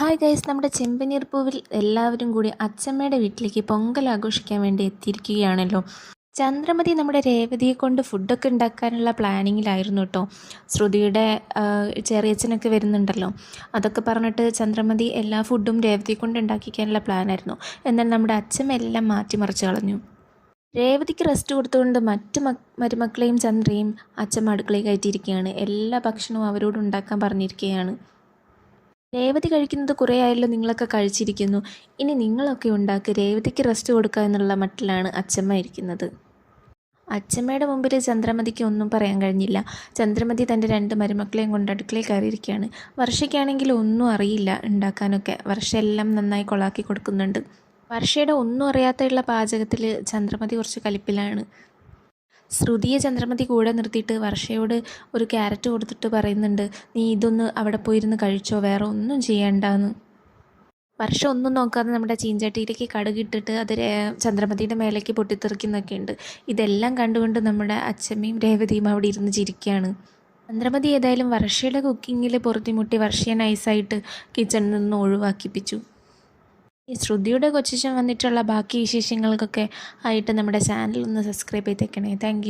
Hi guys നമ്മുടെ ചെമ്പനീർ പൂവിൽ എല്ലാവരും കൂടി അച്ചമ്മയുടെ വീട്ടിലേക്ക് പൊങ്കൽ ആഘോഷിക്കാൻ വേണ്ടി എത്തിയിരിക്കുകയാണല്ലോ. ചന്ദ്രമതി നമ്മുടെ രേവതിയെ കൊണ്ട് ഫുഡൊക്കെ ഉണ്ടാക്കാനുള്ള പ്ലാനിങ്ങിലായിരുന്നു കേട്ടോ ശ്രുതിയുടെ ചെറിയച്ഛനൊക്കെ വരുന്നുണ്ടല്ലോ. അതൊക്കെ പറഞ്ഞിട്ട് ചന്ദ്രമതി എല്ലാ ഫുഡും രേവതിയെ കൊണ്ട് ഉണ്ടാക്കിക്കാനുള്ള പ്ലാനായിരുന്നു എന്നാൽ നമ്മുടെ അച്ഛമ്മ എല്ലാം മാറ്റിമറിച്ച് കളഞ്ഞു. രേവതിക്ക് റെസ്റ്റ് കൊടുത്തുകൊണ്ട് മറ്റ് മരുമക്കളെയും ചന്ദ്രയും അച്ഛൻ അടുക്കളയിൽ കയറ്റിയിരിക്കുകയാണ്. എല്ലാ ഭക്ഷണവും അവരോട് ഉണ്ടാക്കാൻ പറഞ്ഞിരിക്കുകയാണ്. രേവതി കഴിക്കുന്നത് കുറേ ആയല്ലോ നിങ്ങളൊക്കെ കഴിച്ചിരിക്കുന്നു. ഇനി നിങ്ങളൊക്കെ ഉണ്ടാക്കി രേവതിക്ക് റെസ്റ്റ് കൊടുക്കുക എന്നുള്ള മട്ടിലാണ് അച്ചമ്മ ഇരിക്കുന്നത്. അച്ചമ്മയുടെ മുമ്പിൽ ചന്ദ്രമതിക്ക് ഒന്നും പറയാൻ കഴിഞ്ഞില്ല. ചന്ദ്രമതി തന്റെ രണ്ട് മരുമക്കളെയും കൊണ്ട് അടുക്കളയിൽ കയറിയിരിക്കുകയാണ്. വർഷയ്ക്കാണെങ്കിൽ ഒന്നും അറിയില്ല ഉണ്ടാക്കാനൊക്കെ. വർഷ എല്ലാം നന്നായി കൊളാക്കി കൊടുക്കുന്നുണ്ട്. വർഷയുടെ ഒന്നും അറിയാത്തുള്ള പാചകത്തിൽ ചന്ദ്രമതി കുറച്ച് കലിപ്പിലാണ്. ശ്രുതിയെ ചന്ദ്രമതി കൂടെ നിർത്തിയിട്ട് വർഷയോട് ഒരു ക്യാരറ്റ് കൊടുത്തിട്ട് പറയുന്നുണ്ട് നീ ഇതൊന്ന് അവിടെ പോയിരുന്ന് കഴിച്ചോ വേറെ ഒന്നും ചെയ്യണ്ടെന്ന്. വർഷം ഒന്നും നോക്കാതെ നമ്മുടെ ചീഞ്ചട്ടിയിലേക്ക് കടുകിട്ടിട്ട് അത് ചന്ദ്രമതിയുടെ മേലേക്ക് പൊട്ടിത്തെറിക്കുന്നൊക്കെ ഉണ്ട്. ഇതെല്ലാം കണ്ടുകൊണ്ട് നമ്മുടെ അച്ഛമ്മയും രേവതിയും അവിടെ ഇരുന്ന് ചിരിക്കുകയാണ്. ചന്ദ്രമതി ഏതായാലും വർഷയുടെ കുക്കിങ്ങിൽ പൊറുത്തിമുട്ടി വർഷയെ നൈസായിട്ട് കിച്ചണിൽ നിന്ന് ഒഴിവാക്കിപ്പിച്ചു. ഈ ശ്രുതിയുടെ കൊച്ചിശം വന്നിട്ടുള്ള ബാക്കി വിശേഷങ്ങൾക്കൊക്കെ ആയിട്ട് നമ്മുടെ ചാനൽ ഒന്ന് സബ്സ്ക്രൈബ് ചെയ്തേക്കണേ. താങ്ക്